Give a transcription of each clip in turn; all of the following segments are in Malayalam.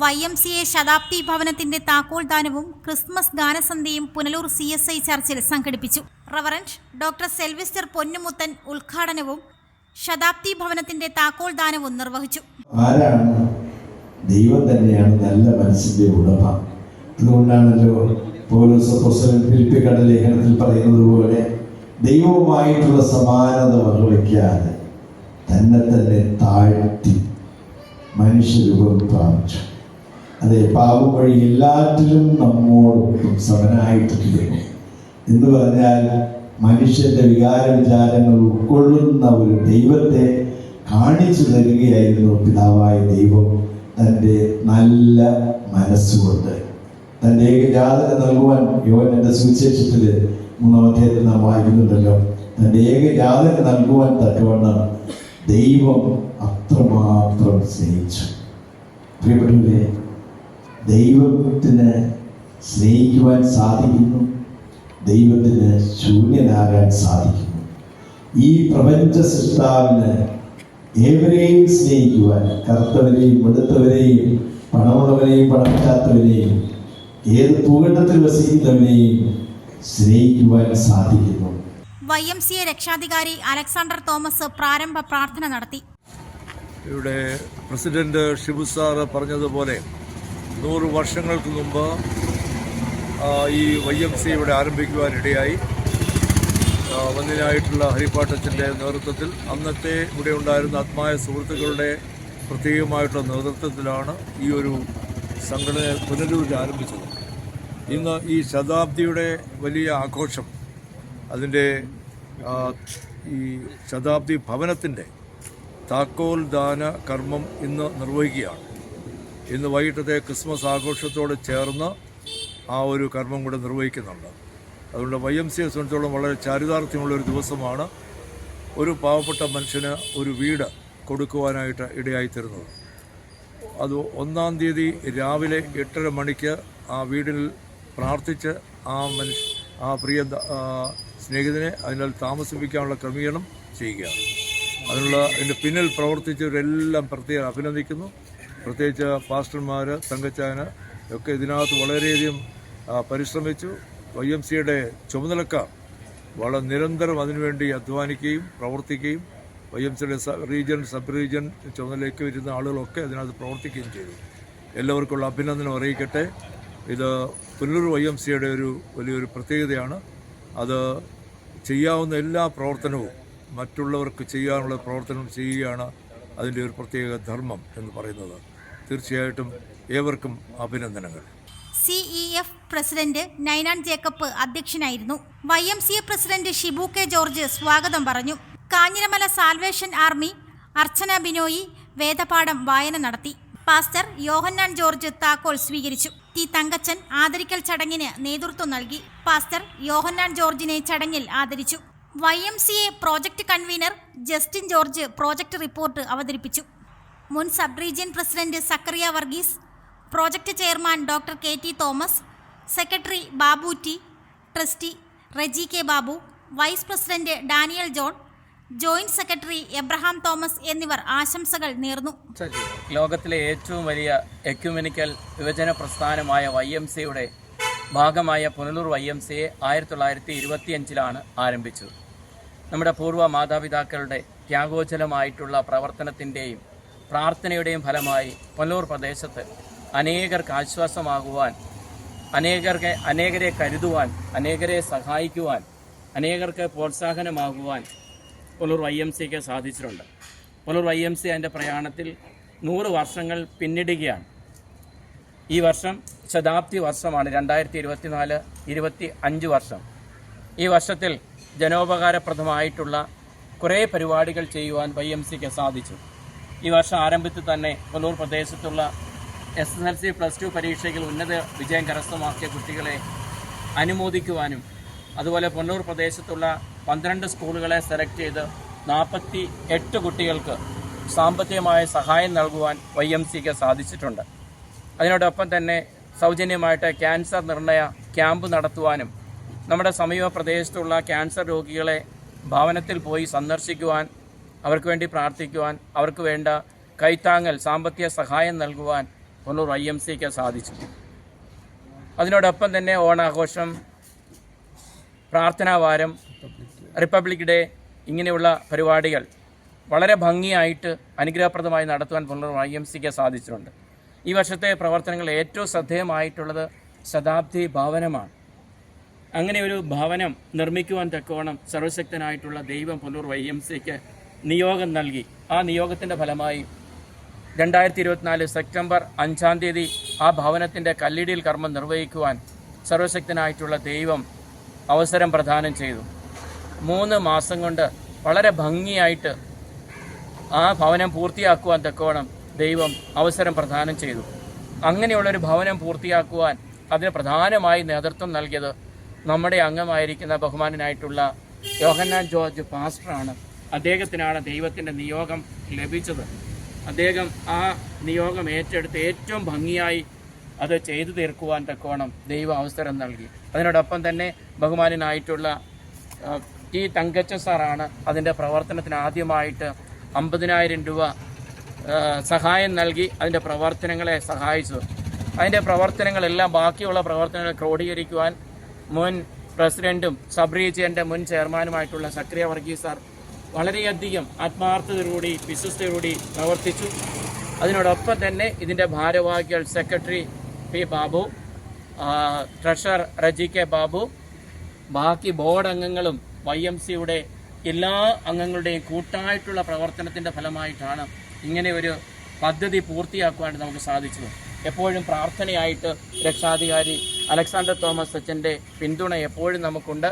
വൈ എം സി എ ശതാബ്ദി ഭവനത്തിന്റെ താക്കോൽദാനവും ക്രിസ്മസ് ഗാനസന്ധ്യയും പുനലൂർ സി എസ് ഐ ചർച്ചിൽ സംഘടിപ്പിച്ചു. റവറൻഡ് ഡോക്ടർ സെൽവിസ്റ്റർ പൊന്നുമുത്തൻ ഉദ്ഘാടനവും ശതാബ്ദി ഭവനത്തിന്റെ താക്കോൽദാനവും നിർവഹിച്ചു. ആരാണ് ദൈവം തന്നെയാണ് നല്ല മനസ്സിന്റെ ഉടമ. അതുകൊണ്ടാണല്ലോ ഫിലിപ്പിക്കട ലേഖനത്തിൽ പറയുന്നത് പോലെ ദൈവവുമായിട്ടുള്ള സമാനത വകവയ്ക്കാതെ തന്നെ തന്നെ താഴ്ത്തി മനുഷ്യരൂപം പ്രാപിച്ചു അതെ പാപം വഴി എല്ലാറ്റിലും നമ്മോടൊപ്പം സമനായിട്ട് എന്ന് പറഞ്ഞാൽ മനുഷ്യന്റെ വികാര വിചാരങ്ങൾ ഉൾക്കൊള്ളുന്ന ഒരു ദൈവത്തെ കാണിച്ചു തരികയായിരുന്നു പിതാവായ ദൈവം. തന്റെ നല്ല മനസ്സുകൊണ്ട്. തന്റെ ഏകജാതന നൽകുവാൻ യോവന്റെ സുവിശേഷത്തിൽ മൂന്നാമത്തേത് നാം വായിക്കുന്നുണ്ടല്ലോ. തന്റെ ഏകജാതന നൽകുവാൻ തക്കവണ്ണം ദൈവം അത്രമാത്രം സ്നേഹിച്ചു. പ്രിയപ്പെട്ടവരെ ദൈവത്തിന് സ്നേഹിക്കുവാൻ സാധിക്കുന്നു. ദൈവത്തിന് ശൂന്യനാകാൻ സാധിക്കുന്നു. ഈ പ്രപഞ്ച സൃഷ്ടാവിന് ഏവരെയും സ്നേഹിക്കുവാൻ കറുത്തവരെയും വെളുത്തവരെയും പണമുള്ളവരെയും പണമില്ലാത്തവരെയും ഏത് ഭൂഖണ്ഡത്തിൽ വസിക്കുന്നവരെയും സ്നേഹിക്കുവാൻ സാധിക്കുന്നു. വൈ എം സി എ രക്ഷാധികാരി അലക്സാണ്ടർ തോമസ് പ്രാരംഭ പ്രാർത്ഥന നടത്തി. ഇവിടെ പ്രസിഡന്റ് ഷിബു സാറ് പറഞ്ഞതുപോലെ നൂറ് വർഷങ്ങൾക്ക് മുമ്പ് ഈ വൈ എം സി ഇവിടെ ആരംഭിക്കുവാനിടയായി. വന്നിനായിട്ടുള്ള ഹരിപ്പാട്ടച്ചന്റെ നേതൃത്വത്തിൽ അന്നത്തെ ഇവിടെ ഉണ്ടായിരുന്ന ആത്മായ സുഹൃത്തുക്കളുടെ പ്രത്യേകമായിട്ടുള്ള നേതൃത്വത്തിലാണ് ഈ ഒരു സംഘടന പുനരൂരിൽ ആരംഭിച്ചത്. ഇന്ന് ഈ ശതാബ്ദിയുടെ വലിയ ആഘോഷം അതിന്റെ ഈ ശതാബ്ദി ഭവനത്തിന്റെ താക്കോൽ ദാന കർമ്മം ഇന്ന് നിർവഹിക്കുകയാണ്. ഇന്ന് വൈകിട്ടത്തെ ക്രിസ്മസ് ആഘോഷത്തോട് ചേർന്ന് ആ ഒരു കർമ്മം കൂടെ നിർവഹിക്കുന്നുണ്ട്. അതുകൊണ്ട് വൈ എം സി എ സംബന്ധിച്ചോളം വളരെ ചാരിതാർത്ഥ്യമുള്ള ഒരു ദിവസമാണ് ഒരു പാവപ്പെട്ട മനുഷ്യന് ഒരു വീട് കൊടുക്കുവാനായിട്ട് ഇടയായിത്തരുന്നത് അത് ഒന്നാം തീയതി രാവിലെ എട്ടര മണിക്ക് ആ വീടിൽ പ്രാർത്ഥിച്ച് ആ മനുഷ്യ ആ പ്രിയ സ്നേഹിതനെ അതിനാൽ താമസിപ്പിക്കാനുള്ള ക്രമീകരണം ചെയ്യുകയാണ്. അതിനുള്ള അതിന്റെ പിന്നിൽ പ്രവർത്തിച്ചവരെല്ലാം പ്രത്യേകം അഭിനന്ദിക്കുന്നു. പ്രത്യേകിച്ച് പാസ്റ്റർമാർ തങ്കച്ചാന് ഒക്കെ ഇതിനകത്ത് വളരെയധികം പരിശ്രമിച്ചു. വൈ എം സിയുടെ ചുമതലക്കാർ വളരെ നിരന്തരം അതിനുവേണ്ടി അധ്വാനിക്കുകയും പ്രവർത്തിക്കുകയും വൈ എം സിയുടെ റീജിയൻ സബ് റീജിയൻ ചുമതലയ്ക്ക് വരുന്ന ആളുകളൊക്കെ അതിനകത്ത് പ്രവർത്തിക്കുകയും ചെയ്തു. എല്ലാവർക്കുള്ള അഭിനന്ദനം അറിയിക്കട്ടെ. ഇത് പുനലൂർ വൈ എം സിയുടെ ഒരു വലിയൊരു പ്രത്യേകതയാണ്. അത് ചെയ്യാവുന്ന എല്ലാ പ്രവർത്തനവും മറ്റുള്ളവർക്ക് ചെയ്യാനുള്ള പ്രവർത്തനം ചെയ്യുകയാണ് അതിന്റെ ഒരു പ്രത്യേക ധർമ്മം എന്ന് പറയുന്നത്. തീർച്ചയായിട്ടും ഏവർക്കും അഭിനന്ദനങ്ങൾ. CE F president Ninan Jacob അധ്യക്ഷനായിരുന്നു. Y M C A president Shibu K George സ്വാഗതം പറഞ്ഞു. കാഞ്ഞിരമല സാൽവേഷൻ ആർമി അർച്ചന ബിനോയി വേദപാഠം വായന നടത്തി. പാസ്റ്റർ യോഹന്നാൻ ജോർജ് താക്കോൽ സ്വീകരിച്ചു. ടി തങ്കച്ചൻ ആദരിക്കൽ ചടങ്ങിന് നേതൃത്വം നൽകി. പാസ്റ്റർ യോഹന്നാൻ ജോർജിനെ ചടങ്ങിൽ ആദരിച്ചു. Y M C A project convener Justin George project report അവതരിപ്പിച്ചു. മുൻ sub region president Zacharia Varghese project chairman doctor K T Thomas secretary Babu T trustee Reji K Babu vice president Daniel John joint secretary Abraham Thomas എന്നിവർ ആശംസകൾ നേർന്നു. ലോകത്തിലെ ഏറ്റവും വലിയ എക്യുമെനിക്കൽ വിഭജന പ്രസ്ഥാനമായ വൈ എം സിയുടെ ഭാഗമായ പുനലൂർ വൈ എം സിയെ ആയിരത്തി തൊള്ളായിരത്തി ഇരുപത്തിയഞ്ചിലാണ് ആരംഭിച്ചത്. നമ്മുടെ പൂർവ മാതാപിതാക്കളുടെ ത്യാഗോജലമായിട്ടുള്ള പ്രവർത്തനത്തിന്റെയും പ്രാർത്ഥനയുടെയും ഫലമായി പുനലൂർ പ്രദേശത്ത് അനേകർക്ക് ആശ്വാസമാകുവാൻ അനേകർക്ക് അനേകരെ കരുതുവാൻ അനേകരെ സഹായിക്കുവാൻ അനേകർക്ക് പ്രോത്സാഹനമാകുവാൻ പുനലൂർ വൈ എം സിക്ക് സാധിച്ചിട്ടുണ്ട്. പുനലൂർ വൈ എം സി അതിന്റെ പ്രയാണത്തിൽ നൂറ് വർഷങ്ങൾ പിന്നിടുകയാണ്. ഈ വർഷം ശതാബ്ദി വർഷമാണ് രണ്ടായിരത്തി ഇരുപത്തിനാല് ഇരുപത്തി അഞ്ച് വർഷം. ഈ വർഷത്തിൽ ജനോപകാരപ്രദമായിട്ടുള്ള കുറേ പരിപാടികൾ ചെയ്യുവാൻ വൈ എം സിക്ക് സാധിച്ചു. ഈ വർഷം ആരംഭത്തിൽ തന്നെ കൊല്ലൂർ പ്രദേശത്തുള്ള S S L C plus two പരീക്ഷയിൽ ഉന്നത വിജയം കരസ്ഥമാക്കിയ കുട്ടികളെ അനുമോദിക്കുവാനും അതുപോലെ പൊന്നൂർ പ്രദേശത്തുള്ള പന്ത്രണ്ട് സ്കൂളുകളെ സെലക്ട് ചെയ്ത് നാൽപ്പത്തി എട്ട് കുട്ടികൾക്ക് സാമ്പത്തികമായ സഹായം നൽകുവാൻ വൈ എം സിക്ക് സാധിച്ചിട്ടുണ്ട്. അതിനോടൊപ്പം തന്നെ സൗജന്യമായിട്ട് ക്യാൻസർ നിർണയ ക്യാമ്പ് നടത്തുവാനും നമ്മുടെ സമീപ പ്രദേശത്തുള്ള ക്യാൻസർ രോഗികളെ ഭവനത്തിൽ പോയി സന്ദർശിക്കുവാൻ അവർക്ക് വേണ്ടി പ്രാർത്ഥിക്കുവാൻ അവർക്ക് വേണ്ട കൈത്താങ്ങൽ സാമ്പത്തിക സഹായം നൽകുവാൻ പുനലൂർ ഐ എം സിക്ക് സാധിച്ചു. അതിനോടൊപ്പം തന്നെ ഓണാഘോഷം പ്രാർത്ഥനാവാരം റിപ്പബ്ലിക് ഡേ ഇങ്ങനെയുള്ള പരിപാടികൾ വളരെ ഭംഗിയായിട്ട് അനുഗ്രഹപ്രദമായി നടത്തുവാൻ പുനർ ഐ എം സിക്ക് സാധിച്ചിട്ടുണ്ട്. ഈ വർഷത്തെ പ്രവർത്തനങ്ങൾ ഏറ്റവും ശ്രദ്ധേയമായിട്ടുള്ളത് ശതാബ്ദി ഭവനമാണ്. അങ്ങനെ ഒരു ഭവനം നിർമ്മിക്കുവാൻ തക്കവണ്ണം സർവശക്തനായിട്ടുള്ള ദൈവം പൊന്നൂർ വൈ എം സിക്ക് നിയോഗം നൽകി. ആ നിയോഗത്തിന്റെ ഫലമായി രണ്ടായിരത്തി ഇരുപത്തിനാല് സെപ്റ്റംബർ അഞ്ചാം തീയതി ആ ഭവനത്തിന്റെ കല്ലിടിയിൽ കർമ്മം നിർവഹിക്കുവാൻ സർവശക്തനായിട്ടുള്ള ദൈവം അവസരം പ്രദാനം ചെയ്തു. മൂന്ന് മാസം കൊണ്ട് വളരെ ഭംഗിയായിട്ട് ആ ഭവനം പൂർത്തിയാക്കുവാൻ തക്കവണ്ണം ദൈവം അവസരം പ്രദാനം ചെയ്തു. അങ്ങനെയുള്ളൊരു ഭവനം പൂർത്തിയാക്കുവാൻ അതിന് പ്രധാനമായി നേതൃത്വം നൽകിയത് നമ്മുടെ അംഗമായിരിക്കുന്ന ബഹുമാനനായിട്ടുള്ള യോഹന്നാൻ ജോർജ് പാസ്റ്ററാണ് അദ്ദേഹത്തിനാണ് ദൈവത്തിന്റെ നിയോഗം ലഭിച്ചത്. അദ്ദേഹം ആ നിയോഗം ഏറ്റെടുത്ത് ഏറ്റവും ഭംഗിയായി അത് ചെയ്തു തീർക്കുവാൻ തക്കോണം ദൈവ അവസരം നൽകി. അതിനോടൊപ്പം തന്നെ ബഹുമാനനായിട്ടുള്ള ടി തങ്കച്ചൻ സാറാണ് അതിന്റെ പ്രവർത്തനത്തിന് ആദ്യമായിട്ട് അമ്പതിനായിരം രൂപ സഹായം നൽകി അതിന്റെ പ്രവർത്തനങ്ങളെ സഹായിച്ചു അതിന്റെ പ്രവർത്തനങ്ങളെല്ലാം ബാക്കിയുള്ള പ്രവർത്തനങ്ങൾ ക്രോഡീകരിക്കുവാൻ മുൻ പ്രസിഡന്റും സബ് റീജിയന്റെ മുൻ ചെയർമാനുമായിട്ടുള്ള സക്രിയ വർഗീസ് സാർ വളരെയധികം ആത്മാർത്ഥതയോടുകൂടി വിശ്വസ്തയോടുകൂടി പ്രവർത്തിച്ചു. അതിനോടൊപ്പം തന്നെ ഇതിന്റെ ഭാരവാഹികൾ secretary P Babu treasurer Reji K Babu ബാക്കി ബോർഡ് അംഗങ്ങളും വൈ എം സിയുടെ എല്ലാ അംഗങ്ങളുടെയും കൂട്ടായിട്ടുള്ള പ്രവർത്തനത്തിന്റെ ഫലമായിട്ടാണ് ഇങ്ങനെ ഒരു പദ്ധതി പൂർത്തിയാക്കുവാൻ നമുക്ക് സാധിച്ചത്. എപ്പോഴും പ്രാർത്ഥനയായിട്ട് രക്ഷാധികാരി അലക്സാണ്ടർ തോമസ് അച്ഛന്റെ പിന്തുണ എപ്പോഴും നമുക്കുണ്ട്.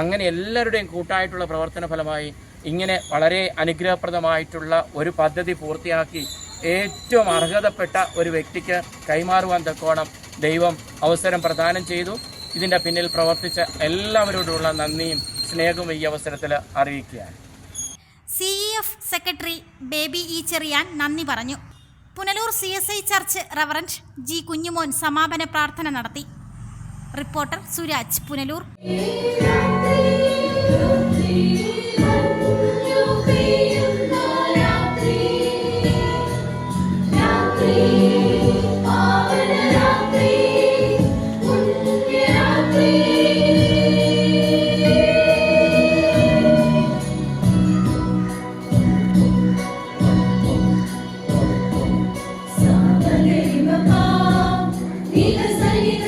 അങ്ങനെ എല്ലാവരുടെയും കൂട്ടായിട്ടുള്ള പ്രവർത്തന ഫലമായി ഇങ്ങനെ വളരെ അനുഗ്രഹപ്രദമായിട്ടുള്ള ഒരു പദ്ധതി പൂർത്തിയാക്കി ഏറ്റവും അർഹതപ്പെട്ട ഒരു വ്യക്തിക്ക് കൈമാറുവാൻ തക്കോണം ദൈവം അവസരം പ്രദാനം ചെയ്തു. ഇതിന്റെ പിന്നിൽ പ്രവർത്തിച്ച എല്ലാവരോടുള്ള നന്ദിയും സ്നേഹവും ഈ അവസരത്തിൽ അറിയിക്കുകയാണ്. സി സെക്രട്ടറി ബേബി ഈ ചെറിയാൻ നന്ദി പറഞ്ഞു. Punalur C S I church reverend G Kunjumon സമാപന പ്രാർത്ഥന നടത്തി. Reporter Suraj Punalur. Hallelujah.